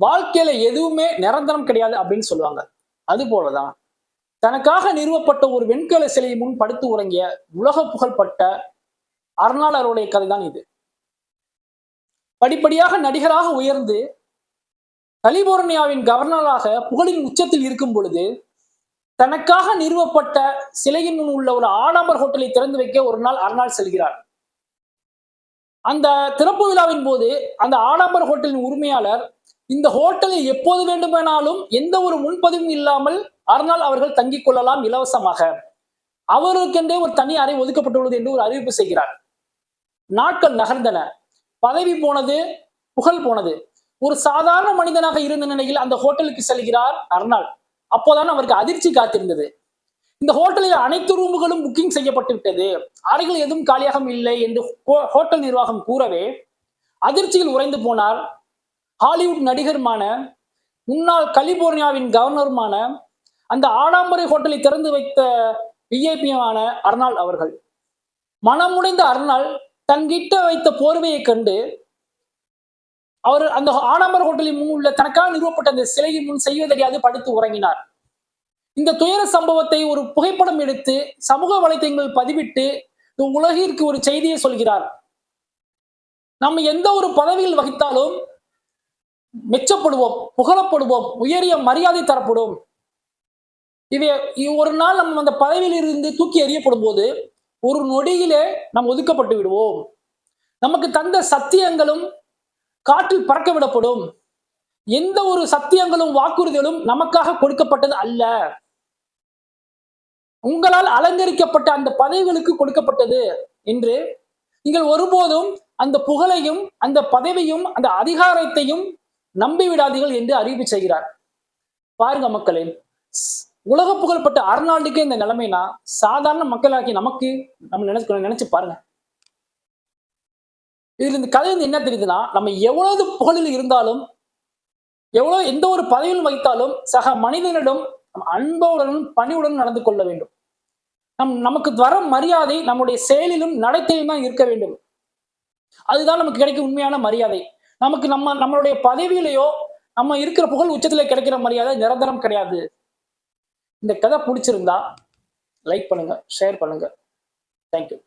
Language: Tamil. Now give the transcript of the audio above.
வாழ்க்கையில எதுவுமே நிரந்தரம் கிடையாது அப்படின்னு சொல்லுவாங்க. அது போலதான். தனக்காக நிறுவப்பட்ட ஒரு வெண்கல சிலை முன் படுத்து உறங்கிய உலக புகழ்பட்ட அருணாளருடைய கதை தான் இது. படிப்படியாக நடிகராக உயர்ந்து கலிபோர்னியாவின் கவர்னராக புகழின் உச்சத்தில் இருக்கும் பொழுது தனக்காக நிறுவப்பட்ட சிலையின் முன் உள்ள ஒரு ஆடம்பர் ஹோட்டலை திறந்து வைக்க ஒரு நாள் அருணாள் செல்கிறார். அந்த திறப்பு விழாவின் போது அந்த ஆடம்பர் ஹோட்டலின் உரிமையாளர் இந்த ஹோட்டலில் எப்போது வேண்டுமானாலும் எந்த ஒரு முன்பதிவும் இல்லாமல் அருணாள் அவர்கள் தங்கிக் கொள்ளலாம் இலவசமாக. அவர்களுக்கென்றே ஒரு தனி அறை ஒதுக்கப்பட்டுள்ளது என்று ஒரு அறிவிப்பு செய்கிறார். நாட்கள் நகர்ந்தன. பதவி போனது புகழ் போனது. ஒரு சாதாரண மனிதனாக இருந்த நிலையில் அந்த ஹோட்டலுக்கு செல்கிறார் அர்னால் அப்போதான் அவருக்கு அதிர்ச்சி காத்திருந்தது. இந்த ஹோட்டலில் அனைத்து ரூமுகளும் புக்கிங் செய்யப்பட்டு விட்டது. அறைகள் எதுவும் காலியாகவும் இல்லை என்று ஹோ- ஹோட்டல் நிர்வாகம் கூறவே அதிர்ச்சியில் உறைந்து போனார். ஹாலிவுட் நடிகருமான முன்னாள் கலிபோர்னியாவின் கவர்னருமான அந்த ஆடாம்பரை ஹோட்டலை திறந்து வைத்த விஐபியுமான அர்னால் அவர்கள். மனமுடைந்த அர்னால் தன்கிட்ட வைத்த போர்வையை கண்டு அவர் அந்த ஆடம்பர ஹோட்டலின் முன் உள்ள தனக்காக நிறுவப்பட்ட அந்த சிலையின் முன் செய்வதறியாது படுத்து உறங்கினார். இந்த துயர சம்பவத்தை ஒரு புகைப்படம் எடுத்து சமூக வலைத்தளங்களில் பதிவிட்டு உலகிற்கு ஒரு செய்தியை சொல்கிறார். நம்ம எந்த ஒரு பதவியில் வகித்தாலும் மெச்சப்படுவோம் புகழப்படுவோம் உயரிய மரியாதை தரப்படும். இவை ஒரு நாள் நம்ம அந்த பதவியில் இருந்து தூக்கி எறியப்படும் போது ஒரு நொடியிலே நாம் ஒதுக்கப்பட்டு விடுவோம். நமக்கு தந்த சத்தியங்களும் காற்றில் பறக்க விடப்படும். எந்த ஒரு சத்தியங்களும் வாக்குறுதிகளும் நமக்காக கொடுக்கப்பட்டது அல்ல. உங்களால் அலங்கரிக்கப்பட்ட அந்த பதவிகளுக்கு கொடுக்கப்பட்டது என்று நீங்கள் ஒருபோதும் அந்த புகழையும் அந்த பதவியும் அந்த அதிகாரத்தையும் நம்பி விடாதீர்கள் என்று அறிவிப்பு செய்கிறார். பாருங்க மக்களே உலக புகழ்பட்ட அர்னால்டுக்கே இந்த நிலைமைனா சாதாரண மக்களாக்கி நமக்கு நம்ம நினைச்சு நினைச்சு பாருங்க. இதுல இந்த கதை வந்து என்ன தெரியுதுன்னா நம்ம எவ்வளவு புகழில் இருந்தாலும் எவ்வளவு எந்த ஒரு பதவியில் வைத்தாலும் சக மனிதனிடம் அன்புடனும் பணிவுடனும் நடந்து கொள்ள வேண்டும். நம் நமக்கு வர மரியாதை நம்முடைய செயலிலும் நடத்தையிலும் தான் இருக்க வேண்டும். அதுதான் நமக்கு கிடைக்கும் உண்மையான மரியாதை. நமக்கு நம்ம நம்மளுடைய பதவியிலையோ நம்ம இருக்கிற புகழ் உச்சத்துல கிடைக்கிற மரியாதை நிரந்தரம் கிடையாது. இந்த கதை பிடிச்சிருந்தா லைக் பண்ணுங்க ஷேர் பண்ணுங்க. தேங்க்யூ